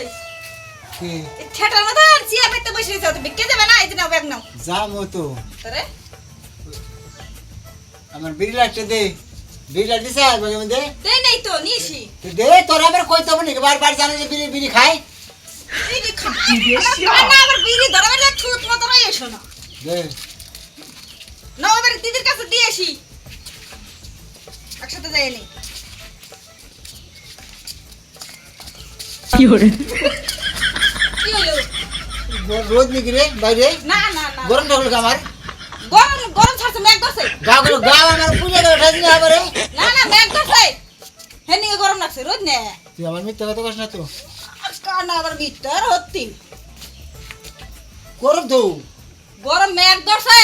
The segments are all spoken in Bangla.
এই কি? এই মধ্যে আর চেয়ার পেতে বসে রয়েছে তো বিকে যাবে না? এই নাও ব্যাগ নাও। যাব তো। তারে? আমার বিড়ি দে। বিড়ি লাইট দিছে বাগে মধ্যে? দেই নেই তো নিয়েছি। দে তোর আবার কইতে হবে নাকি বারবার জানো যে বিড়ি বিড়ি খাই? এই যে না আবার বিড়ি ধরে বেলা ছুট মতো রয়ে এসো না। দে। না এবার দিদির কাছে দিয়ে আসি। একসাথে যাই নি কি হলো? রোদ নাকি রে বাইরে? না না না। গরম আমার। গরম গরম ছাড়ছে মেঘ গছে গাও গুলো গাও আমার পুজো করে উঠাই দিলে আবার না না মেঘ গছে হেন গরম লাগছে রোদ নে। তুই আমার মিথ্যা কথা কস না তো। আজকাল আবার মিটার হত্তি গরম তো। গরম মেঘ গছে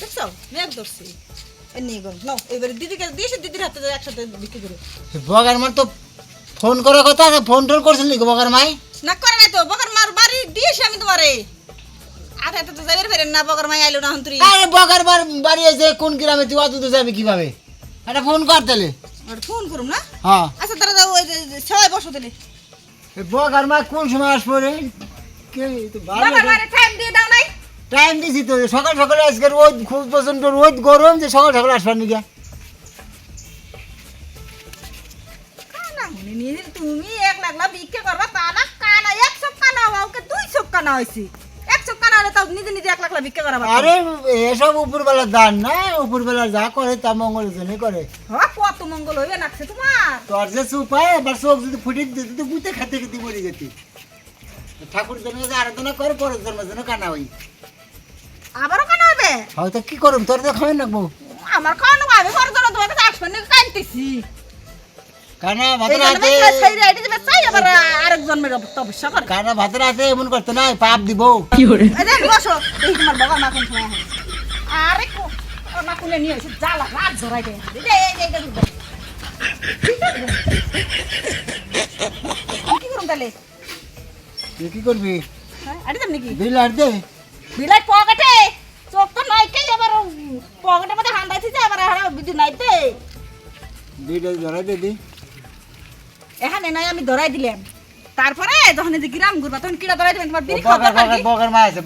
দেখছ? মেঘ ধরছে। এ নিয়ে গরম নাও এবারে দিদিকে দিয়েছে দিদির হাতে একসাথে বিক্রি করে। বগার মার তো ফোন করার কথা আছে ফোন টোন করছিল নাকি বগার মাই? না করে নাই তো বকর মার বাড়ি দিয়েছি আমি তোমারে। আর হাতে তো যাইবার ফেরেন না বকর মাই আইলো না হন্তরি আরে বগার বার বাড়ি এসে কোন গ্রামে তুই অত যাবি কীভাবে? একটা ফোন কর তাহলে। ফোন করুম না? হ্যাঁ। আচ্ছা তারা যাও ওই সবাই বসো দিলে বগার মা কোন সময় আসব রে? কে বকর মারে টাইম দিয়ে দাও নাই। টাইম দিছি তো সকাল সকালে আজকে রোদ খুব প্রচণ্ড রোদ গরম যে সকাল সকালে আসবার কানা মনে তুমি এক লাগলা বিক্রি করবা তা না কানা এক সব কানা ওকে দুই সব কানা হয়েছি এক সব কানা হলে তাও নিজে নিজে এক লাখলা বিক্রি করা আরে এসব উপরবেলার দান না উপরবেলা যা করে তা মঙ্গলের জন্য করে। হ্যাঁ কত মঙ্গল হইবে নাকছে তোমার? তোর যে সুপায় এবার চোখ যদি ফুটে দিতে তো বুঝতে খেতে খেতে মরে যেতি। ঠাকুর জন্য যে আরাধনা করে পরের জন্য কানা হই। আবারও কানা হবে? হয়তো কি করুম? তোর তো খাবেন রাখব আমার কানা হবে পরের জন্য তোমার কাছে আসবেন নাকি কানতেছি কানা ভাতের হাতে আমি ছাইরে আইডি দিবে চাই আবার আরেক জন্মের তপস্যা করে। কানা ভাতের হাতে এমন করতে নাই পাপ দিব। এই যে বসো। এই তোমার বাবা মা কোন সময় আরে কো মা কোনে নিয়ে এসে জ্বালা রাত ধরাই এই এই কি করুন তাহলে? তুই কি করবি? হ্যাঁ আরে নাকি? আর দে। বিলাই পকেটে। চোখ তো নাই কে আবার পকেটের মধ্যে হান্দাইছি যে আবার হারা বিদ্যুৎ নাইতে। বিল ধরা দে দি। এখানে নাই আমি ধরাই দিলাম। তারপরে যখন এই যে গ্রাম ঘুরবা তখন কিরা ধরাই দিবেন? তোমার বিড়ি খাওয়া বগার আছে বগার মা আছে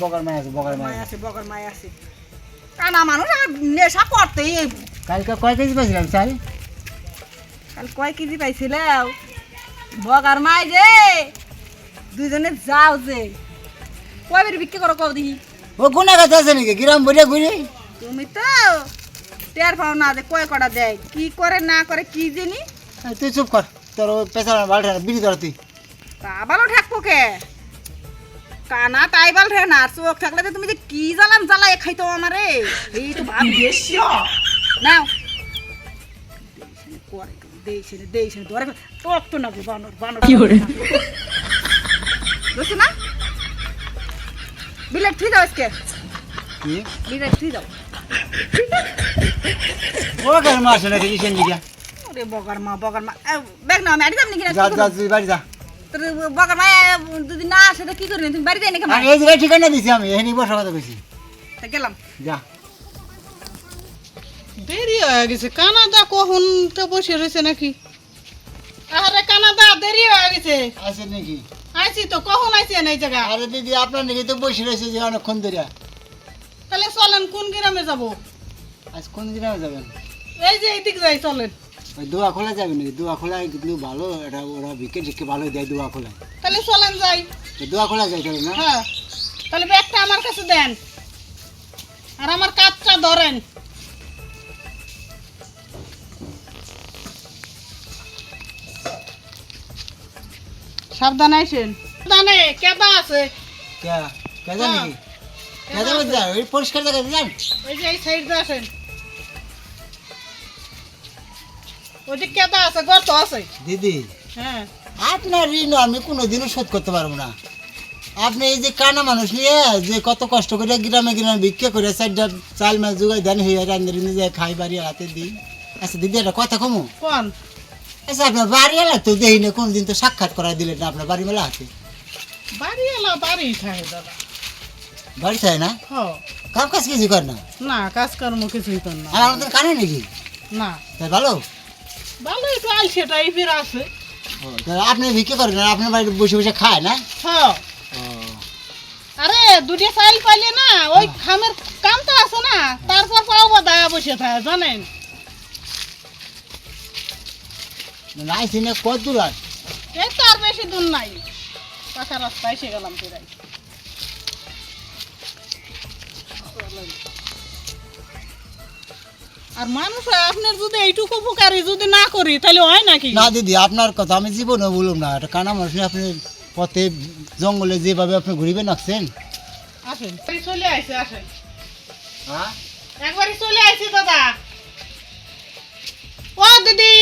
বগার মা মায় আছে। বগর মায় আছে। কানা মানুষ আর নেশা করতেই কালকে কয় কেজি পাইছিলাম চাল? কাল কয় কেজি পাইছিল বগার মাই যে দুজনে যাও যে। কয় বের বিক্রি করো কও দেখি? ও গুনা গাছ আছে নাকি গ্রাম বইটা ঘুরে তুমি তো টের পাও না যে কয় কটা দেয় কি করে না করে কি জানি তুই চুপ কর তোর পেছার বালটা বিড়ি ধর তুই তা বালো ঠেকবো কে কানা তাই বাল ঠে না চোখ থাকলে তো তুমি যে কি জ্বালান জ্বালাই খাইতো আমারে এই তো ভাবি নাও করে দেইছে দেইছে ধরে টক তো না বানর বানর কি করে বুঝছ না বিলেট থুই দাও আজকে। কি বিলেট থুই দাও। বগার মা আছে নাকি কিসের নিকা ওরে বগার মা বগার মা। ব্যাগ নাও আমি যাম নাকি যা যা তুই বাড়ি যা। তোর বগার মা যদি না আসে তো কি করবি? তুমি বাড়ি যাই নাকি আর এই জায়গায় ঠিকানা দিছি আমি এখানে বসা কথা কইছি। তা গেলাম। যা। দেরি হয়ে গেছে কানাডা কখন তো বসে রয়েছে নাকি? আরে কানাডা দেরি হয়ে গেছে। আছে নাকি? আইছি তো কখন আইছি এই জায়গা আরে দিদি আপনার নাকি তো বসে রয়েছে যে অনেকক্ষণ ধরে। তাহলে চলেন কোন গ্রামে যাব? আজ কোন দিনে যাবেন? এই যে এইদিক যাই চলেন। ওই দোয়া খোলা যাবে নাকি? দোয়া খোলা কিন্তু ভালো এটা ওরা বিকে টিকে ভালো দেয় দোয়া খোলা। তাহলে চলেন যাই। দোয়া খোলা যায় তাহলে না? হ্যাঁ। তাহলে ব্যাগটা আমার কাছে দেন। আর আমার কাজটা ধরেন। সাবধানে আইসেন সাবধানে কেদা আছে। কে? কে জানি নাকি কে যাবে যা ওই পরিষ্কার জায়গা যান। ওই যে এই সাইড দিয়ে আসেন। ওই যে কেদা আছে গর্ত আছে। দিদি হ্যাঁ। আপনার ঋণ আমি কোনোদিনও শোধ করতে পারব না। আপনি এই যে কানা মানুষ নিয়ে যে কত কষ্ট করে গ্রামে গ্রামে ভিক্ষা করে চারটা চাল মাছ জোগাই দেন হয়ে রান্ধে রান্ধে যায় খাই বাড়ি হাতে দিই। আচ্ছা দিদি একটা কথা কমু। কোন? আচ্ছা আপনার বাড়ি এলা তো দেখি না কোনদিন তো সাক্ষাৎ করা দিলেন না আপনার বাড়ি মেলা হাতে বাড়ি এলা বাড়ি থাকে দাদা। বাড়ি চাই না? কাম কাজ কিছু কর না? না কাজ কর্ম কিছুই কর না। আমার মতন কানে নাকি? না। তাই ভালো? ভালো একটু আইসে টাইপের আছে। আপনি ভিক্ষে করেন আর আপনার বাড়িতে বসে বসে খায় না? হ্যাঁ আরে দুটি চাইল পাইলে না ওই খামের কাম তো আছে না তারপর পাও বা দায়া বসে থাকে জানেন? কত দূর আর? এই তো আর বেশি দূর নাই। রাস্তা এসে গেলাম আর মানুষ আপনার যদি এইটুকু উপকারী যদি না করি তাহলে হয় নাকি? না দিদি আপনার কথা আমি জীবনে বলুম না। এটা কানা মানুষ আপনি পথে জঙ্গলে যেভাবে আপনি ঘুরিবেন আসছেন আসেন। চলে আইছে আসেন। হ্যাঁ? একবারই চলে আইছি দাদা। ও দিদি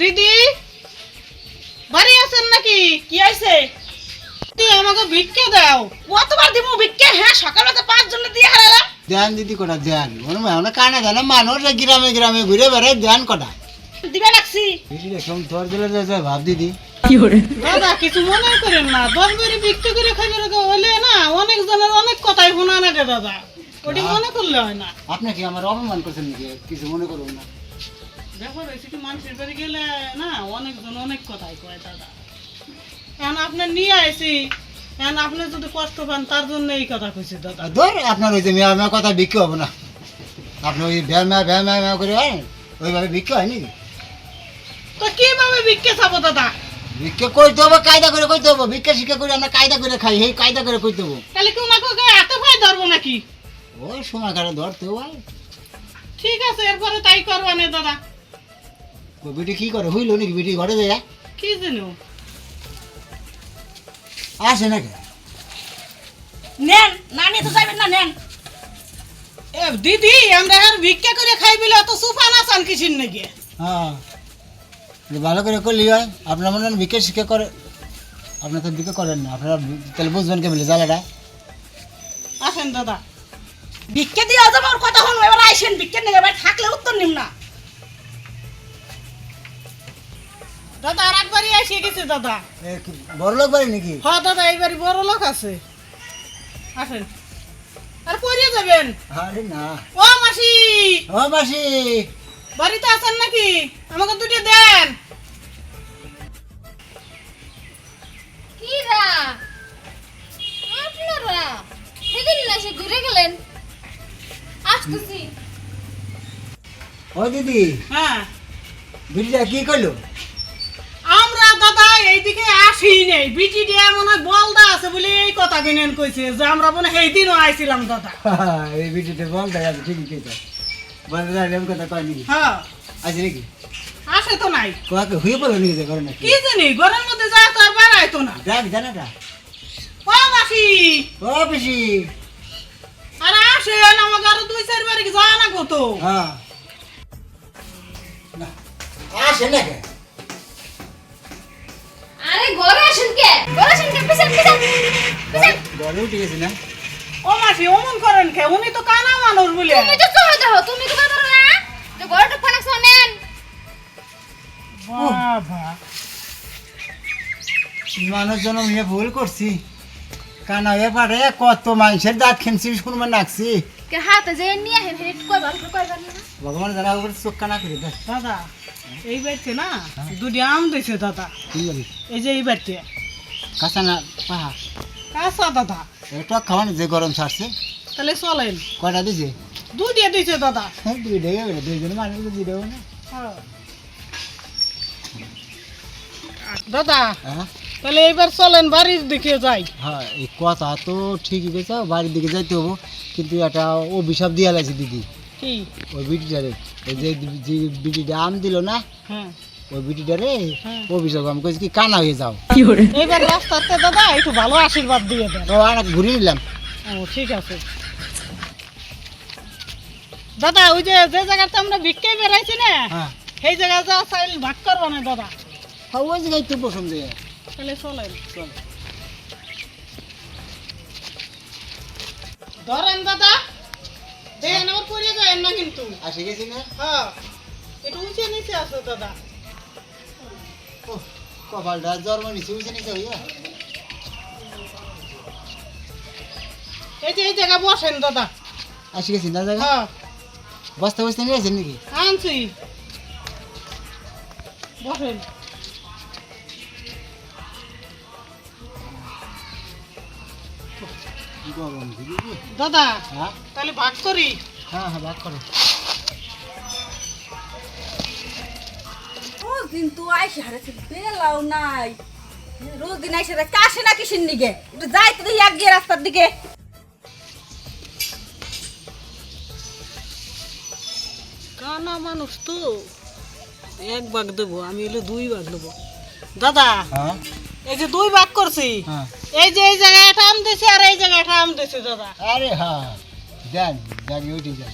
দিদি বাড়ি আছেন নাকি? কি আইছে তুই আমাকে ভিক্ষে দাও। কতবার দিব ভিক্ষে? হ্যাঁ সকালবেলা পাঁচ জন দিয়ে হারালাম। ধ্যান দিদি কটা ধ্যান মনে হয় না কানা জানা মানুষ গ্রামে গ্রামে ঘুরে বেড়ায় ধ্যান কটা। দিবে লাগছি দিদি দেখলাম তোর দিলে যায় ভাব দিদি। দাদা কিছু মনে করেন না। দশ বাড়ি ভিক্ষে করে রেখে হলে না অনেক জনের অনেক কথাই শোনা না রে দাদা। ওটি মনে করলে হয় না। আপনি কি আমার অপমান করছেন নাকি? কিছু মনে করুন না। দেখো রেসিপি মানুষের বাড়ি গেলে না অনেকজন অনেক কথাই কয় দাদা। এখন আপনার নিয়ে আইছি এখন আপনি যদি কষ্ট পান তার জন্য এই কথা কইছি দাদা। ধর আপনার ওই যে মেয়া মেয়া কথা বিক্রি হবে না। আপনি ওই ভ্যা ম্যা ভ্যা ম্যা ম্যা করে হয় ওইভাবে বিক্রি হয় নাকি তো কীভাবে ভিক্ষে খাব দাদা? ভিক্ষা করতে হবে কায়দা করে করতে হবে। ভিক্ষা শিক্ষা করে আমরা কায়দা করে খাই সেই কায়দা করে করতে হবে। তাহলে কেউ না কেউ এত ভাই ধরবো নাকি? ওই সময় কারে ধরতে হয়। ঠিক আছে এরপরে তাই করবা না দাদা। বেটি কি করে? হইল নাকি বেটি ঘরে যায় কি জানো আসে নাকি? নেন না নিয়ে তো যাবেন না নেন। এ দিদি আমরা আর ভিক্ষা করে খাই বিলে অত সুফান আসান কিসির নাকি? হ্যাঁ। ভালো করে করলি হয়? আপনার মনে হয় ভিক্ষা শিক্ষা করে আপনার তো ভিক্ষা করেন না আপনারা তাহলে বুঝবেন কে বলে জ্বালাটা। আসেন দাদা। ভিক্ষে দিয়ে যাব ওর কথা হন এবার আইসেন ভিক্ষে নিয়ে এবার থাকলে উত্তর নিম না। দাদা আর একবারই এসে গেছে দাদা। এ বড় লোক বাড়ি নাকি? হ্যাঁ দাদা এইবারই বড় লোক আছে। আসেন। আর পড়িয়ে যাবেন। আরে না। ও মাসি। ও মাসি। বাড়িতে আছেন নাকি? আমাকে দুটো দেন। কিরা আপনারা? সেদিন না সে ঘুরে গেলেন? আসতেছি। ও দিদি হ্যাঁ। বিটিটা কি দাদা এইদিকে আসি নেই। বিটি দিয়ে মনে বলদা আছে বলে এই কথা কিনেন কইছে যে আমরা মনে এই দিনও আইছিলাম দাদা। এই বিটিটা বল দেখা যাচ্ছে ঠিকই বলতে যাই এমন কথা কয়নি হ্যাঁ। আছে নাকি? আসে তো নাই। কোয়াকে হয়ে পড়ল নাকি যে করে নাকি? কি জানি ঘরের মধ্যে যায় তো আর বেড়াইতো না। দেখ জানাটা ও মাসি। ও পিসি। আর আসে আমাকে আরও দুই চার বারে যায় না কত হ্যাঁ। না আসে নাকি? আরে ঘরে আসেন কে? ঘরে আসেন কে? পিছন পিছন পিছন। বড় উঠে গেছে না? ও মাসি অমন করেন খে উনি তো কানা মানুষ বলে। তুমি তো চলে যাও তুমি তো কথা না যে ঘরটা ফানা শোনেন বাবা। মানুষ জন্ম নিয়ে ভুল করছি। কানা হয়ে পারে কত মানুষের দাঁত খেনছি শুনবার নাকছি কে হাতে যে নিয়ে হেন হেন কয়বার কয়বার না ভগবান জানা উপরে চোখ কানা করে দাদা এই বাড়িতে না? দুটি আম দিছে দাদা। এই যে এই বাড়িতে। কাঁচা না পাহা কাঁচা দাদা। এটা খাওয়ানো যে গরম ছাড়ছে। তাহলে চলেন। কয়টা দিছে? দুটি দিছে দাদা। হ্যাঁ দুই ডেকে গেলে। দুইজন মানুষ দুই দেবো না। দাদা হ্যাঁ? তাহলে এইবার চলেন বাড়ির দিকে যাই। হ্যাঁ এই কথা তো ঠিকই গেছে বাড়ির দিকে যাইতে হব। কিন্তু একটা অভিশাপ দিয়ে লাগছে দিদি। কি? ওই বিটিটারে যে যে বিটিটা আম দিল না হ্যাঁ। ওই বিটিটারে হ্যাঁ। অভিশাপ আমি কইছি কি কানা হয়ে যাও। এইবার রাস্তাতে দাদা একটু ভালো আশীর্বাদ দিয়ে দেন। ও আর ঘুরে নিলাম। ও ঠিক আছে। দাদা ওই যে যে জায়গাতে আমরা ভিক্ষে বেড়াইছি না হ্যাঁ। সেই জায়গা যা চাইল ভাগ করব না দাদা। হ্যাঁ, ওই জায়গায় তো পছন্দ তাহলে চলেন। চল। ধরেন দাদা দেখেন আবার পড়ে যায় না কিন্তু। আসে গেছি না? হ্যাঁ। একটু উঁচে নিচে আছে দাদা। ও কপালটা জন্ম নিচে উঠে নিচে হইয়া। এই যে এই জায়গা বসেন দাদা। আসে গেছি না জায়গা? হ্যাঁ। বস্তা বস্তা নিয়ে আসেন নাকি? আনছি। বসেন। দাদা হ্যাঁ? তাহলে ভাগ করি। হ্যাঁ হ্যাঁ ভাগ করো। আইসে বেলাও নাই। রোজ দিন আইসে রাখতে আসে না কিসের দিকে একটু যাই তো দেখি এক গিয়ে রাস্তার দিকে। কানা মানুষ তো। এক ভাগ দেবো আমি হলো দুই ভাগ দেবো। দাদা হ্যাঁ? এই যে দুই ভাগ করছি। হ্যাঁ। এই যে এই জায়গায় একটা আম দিছি আর এই জায়গায় একটা আম দিছি দাদা। আরে হ্যাঁ দেন জানি ওইটি দেন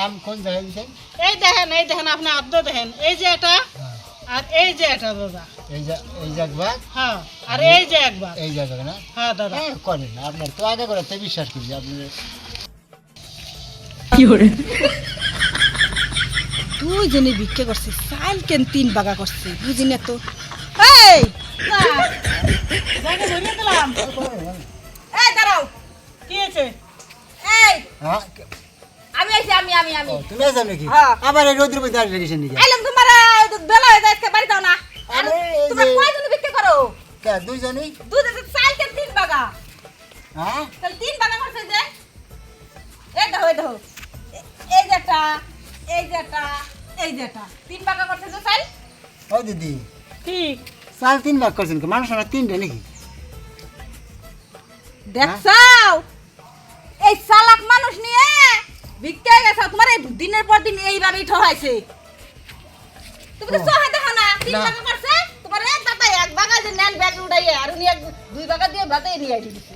আম কোন জায়গায় দিচ্ছেন এই দেখেন এই দেখেন আপনি আদ্য দেখেন। এই যে এটা হ্যাঁ। আর এই যে এটা দাদা। এই যা এই যাক ভাগ? হ্যাঁ আর এই যে এক ভাগ। এই যাক না? হ্যাঁ দাদা। হ্যাঁ করেন আপনার তো আগে করে তো বিশ্বাস করি আপনার দুইজনে ভিক্ষে করছে চাইল কেন তিন বাগা করছে বুঝি না তো? এই! জায়গা এই দাঁড়াও কি হয়েছে এই আমি আইছি আমি আমি আমি ও, তুমি আছেন নাকি। আবার এই রোদ্রের মধ্যে দাঁড়িয়ে রেখেছেন নাকি আইলাম তোমার বেলা হয়ে যায় বাড়ি দাও না তোমরা কয়জনে করো কে দুইজনই দুজনে চাইল কেন তিন বাগা হ্যাঁ তাহলে তিন বাগা করছে যে এই দেখো এই দেখো এই যেটা এই যেটা এই যেটা তিন বাগা করছে যে চাইল ও দিদি। ঠিক। চাল তিন ভাগ করছেন কি? মানুষ না তিনটে নাকি? দেখছাও এই চালাক মানুষ নিয়ে ভিক্ষা গেছে তোমার এই দিনের পর দিন এইভাবেই ঠহাইছে তুমি তো। সহায় দেখো না তিন। করছে? তোমার এক দাতা এক বাগা যে নেন ব্যাগ উঠাইয়ে আর উনি এক দুই বাগা দিয়ে ভাতে নিয়ে দিছে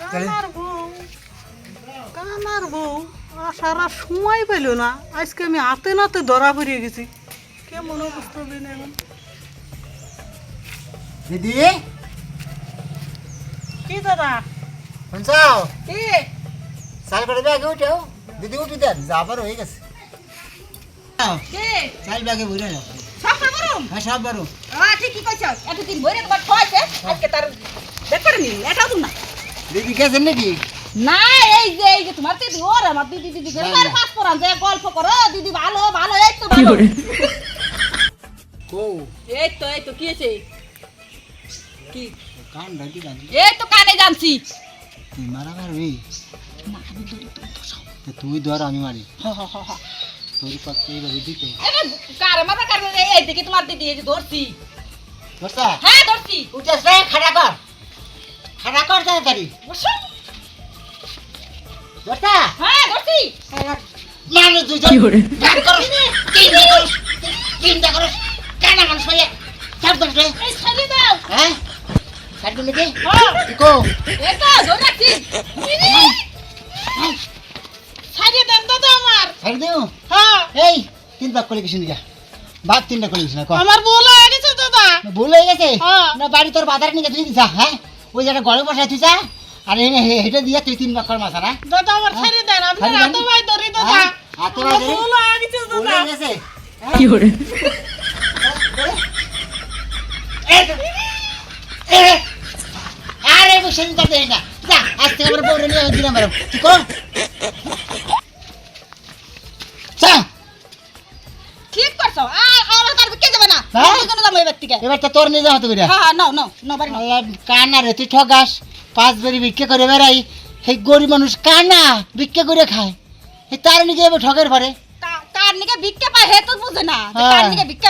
তাহলে- কানার বউ কানার বউ আসার আর সময় পেল না। আজকে আমি হাতে নাতে ধরা পড়িয়ে গেছি। কেমন অবস্থা দিন এখন? দিদি? কি দাদা? শুনছাও? কি? চাল করে ব্যাগে উঠেও দিদি উঠে দেন যাবার হয়ে গেছে। কি? চাল ব্যাগে বুঝে না সব করুম হ্যাঁ সব বারো হ্যাঁ ঠিকই কইছ? এতদিন বইরে তোমার ঠহাইছে আজকে তার নি এটাও তুমি না দিদি গেছেন নাকি? না এই যে এই যে তোমার দিদি ওর আমার দিদি দিদি ঘরে পাস করান যে গল্প করো দিদি ভালো ভালো এই তো ভালো। কো? এই তো এই তো কি আছে কি? কান ঢাকি জানি এই তো কানে জানছি। তুই মারা মারবি? তা তুই ধর আমি মারি। তোর কত এইভাবে দিত এবে কারে এই দিকে তোমার দিদি এই ধরছি। দোস্তা হ্যাঁ ধরছি। উঠে খাড়া কর। খাড়া কর তাড়াতাড়ি। বসো। দোস্তা হ্যাঁ ধরছি। মানুষ দুজন ভাগ করস। তিনটা করস। তিনটা করস। কানা মানুষ ভাইয়া হ্যাঁ? ছাড় দিলে কি এই তো ধরাছি ছাড়িয়ে দেন দাদা আমার ছাড় দিও হ্যাঁ এই তিন ভাগ করে কিছু নিকা ভাগ তিনটা করে কিছু না আমার ভুল হয়ে গেছে দাদা ভুল হয়ে গেছে। না বাড়ি তোর বাজারে নিয়ে তুই দিছা হ্যাঁ ওই জায়গা ঘরে বসায় তুই যা আর এনে হে- হেঁটে দিয়ে তুই তিন ভাগ কর মাথা না দাদা আমার হ্যাঁ। ছাড়িয়ে দেন আপনার ছাড়িয়ে ভাই ধরি দাদা হাতে ভাই ভুল হয়ে গেছে দাদা কি করে আরে দিতে দেই না। যা আজ থেকে আমার বউরে নিয়ে দিলাম ম্যাডাম তুই কর? চা ঠিক করছ। আর আমার কার কে যাবে না? আমি কেন যাব এবার থেকে? এবার তো তোর নিয়ে যাওয়া হতে হ্যাঁ নাও নাও নাও বাড়ি কানা রে তুই ঠগাস। পাঁচ বেরি ভিক্ষা করে বেড়াই। সেই গরিব মানুষ কানা ভিক্ষা করে খায়। তার এবার ঠগের পরে। নিকে ভিক্ষা পায় হে তো বুঝে না নিকে ভিক্ষা